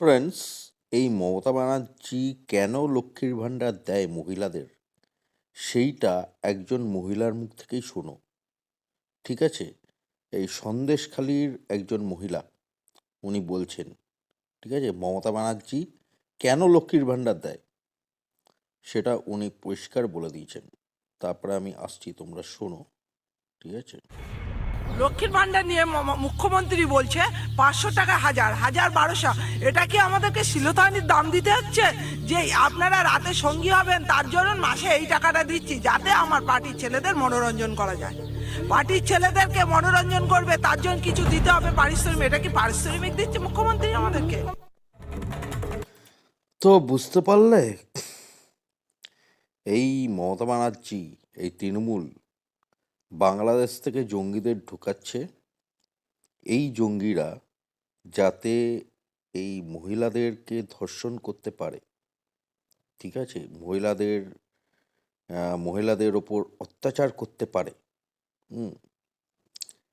Friends এই মমতা ব্যানার্জি কেন লক্ষ্মীর ভাণ্ডার দেয় মহিলাদের? সেইটা একজন মহিলার মুখ থেকেই শোনো। ঠিক আছে? এই সন্দেশখালির একজন মহিলা, উনি বলছেন, ঠিক আছে, মমতা ব্যানার্জি কেন লক্ষ্মীর ভাণ্ডার দেয়? সেটা উনি পরিষ্কার বলে দিয়েছেন। তারপরে আমি আসছি, তোমরা শোনো, ঠিক আছে? লক্ষ্মীর ভান্ডার নিয়ে মুখ্যমন্ত্রী বলছে পাঁচশো টাকা হাজার হাজার বারোশো। এটা কি আমাদেরকে শিলতানির দাম দিতে হচ্ছে? যে আপনারা রাতে সঙ্গী হবেন, তার জন্য মাসে এই টাকাটা দিচ্ছি, যাতে আমার পার্টির ছেলেদের মনোরঞ্জন করা যায়। পার্টির ছেলেদেরকে মনোরঞ্জন করবে, তার জন্য কিছু দিতে হবে পারিশ্রমিক। এটা কি পারিশ্রমিক দিচ্ছে মুখ্যমন্ত্রী আমাদেরকে? তো বুঝতে পারলে এই মমতা ব্যানার্জি, এই তৃণমূল বাংলাদেশ থেকে জঙ্গিদের ঢুকাচ্ছে, এই জঙ্গিরা যাতে এই মহিলাদেরকে ধর্ষণ করতে পারে। ঠিক আছে? মহিলাদের মহিলাদের ওপর অত্যাচার করতে পারে।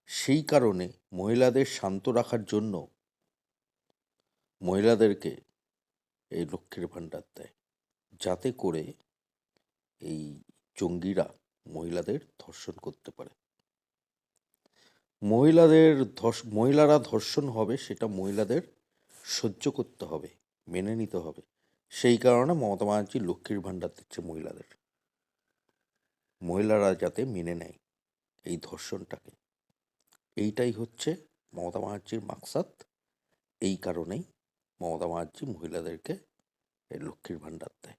সেই কারণে মহিলাদের শান্ত রাখার জন্য মহিলাদেরকে এই লক্ষ্মীর ভাণ্ডার দেয়। যাতে করে এই জঙ্গিরা মহিলাদের ধর্ষণ করতে পারে। মহিলাদের মহিলারা ধর্ষণ হবে সেটা মহিলাদের সহ্য করতে হবে, মেনে নিতে হবে। সেই কারণে মমতা ব্যানার্জি লক্ষ্মীর ভাণ্ডার দিচ্ছে মহিলাদের। মহিলারা যাতে মেনে নেয় এই ধর্ষণটাকে। এইটাই হচ্ছে মমতা ব্যানার্জির মাকসাদ। এই কারণেই মমতা ব্যানার্জি মহিলাদেরকে লক্ষ্মীর ভাণ্ডার দেয়।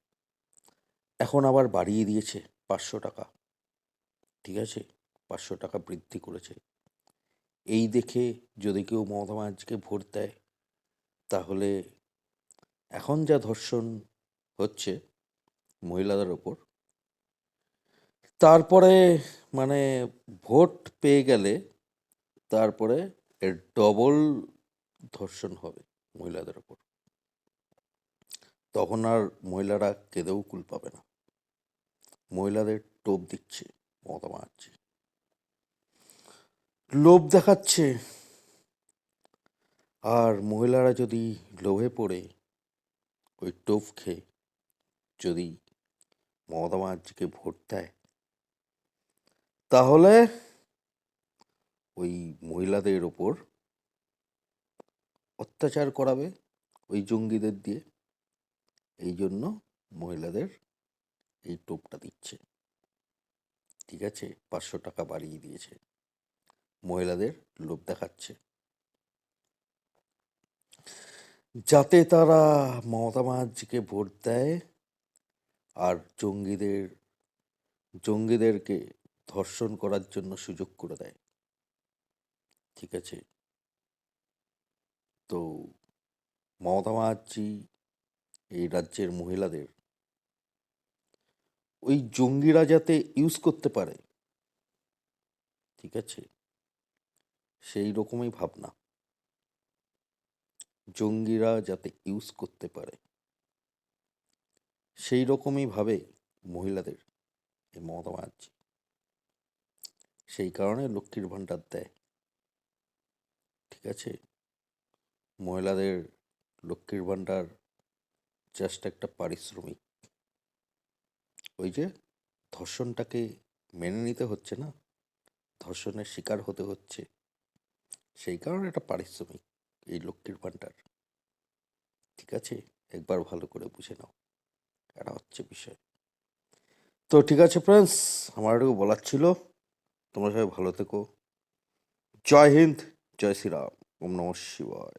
এখন আবার বাড়িয়ে দিয়েছে পাঁচশো টাকা। ঠিক আছে? পাঁচশো টাকা বৃদ্ধি করেছে। এই দেখে যদি কেউ মমতা ব্যানার্জিকে ভোট দেয়, তাহলে এখন যা ধর্ষণ হচ্ছে মহিলাদের ওপর, তারপরে মানে ভোট পেয়ে গেলে তারপরে এর ডবল ধর্ষণ হবে মহিলাদের ওপর। তখন আর মহিলারা কেঁদেও কুল পাবে না। মহিলাদের টোপ দিচ্ছে। মমতা ব্যানার্জি লোভ দেখাচ্ছে। আর মহিলারা যদি লোভে পড়ে, ওই টোপ খেয়ে যদি মমতা ব্যানার্জিকে ভোট দেয়, তাহলে ওই মহিলাদের ওপর অত্যাচার করাবে ওই জঙ্গিদের দিয়ে। এই জন্য মহিলাদের এই টোপটা দিচ্ছে। ঠিক আছে? পাঁচশো টাকা বাড়িয়ে দিয়েছে। মহিলাদের লোভ দেখাচ্ছে। যাতে তারা মমতা ব্যানার্জিকে ভোট দেয় আর জঙ্গিদের, জঙ্গিদেরকে ধর্ষণ করার জন্য সুযোগ করে দেয়। ঠিক আছে? তো মমতা ব্যানার্জি এই রাজ্যের মহিলাদের ওই জঙ্গিরা যাতে ইউজ করতে পারে। ঠিক আছে? সেই রকমই ভাবনা। জঙ্গিরা যাতে ইউজ করতে পারে। সেই রকমই ভাবে মহিলাদের এই মমতা ব্যানার্জি। সেই কারণে লক্ষ্মীর ভাণ্ডার দেয়। ঠিক আছে? মহিলাদের লক্ষ্মীর ভাণ্ডার জাস্ট একটা পারিশ্রমিক। ওই যে ধর্ষণটাকে মেনে নিতে হচ্ছে না, ধর্ষণের শিকার হতে হচ্ছে, সেই কারণে একটা পারিশ্রমিক এই লক্ষ্মীর ভাণ্ডার। ঠিক আছে? একবার ভালো করে বুঝে নাও, এটা হচ্ছে বিষয়। তো ঠিক আছে ফ্রেন্ডস আমার এটুকু বলার ছিল। তোমরা সবাই ভালো থেকো। জয় হিন্দ, জয় শ্রীরাম, ওম নম শিবায়।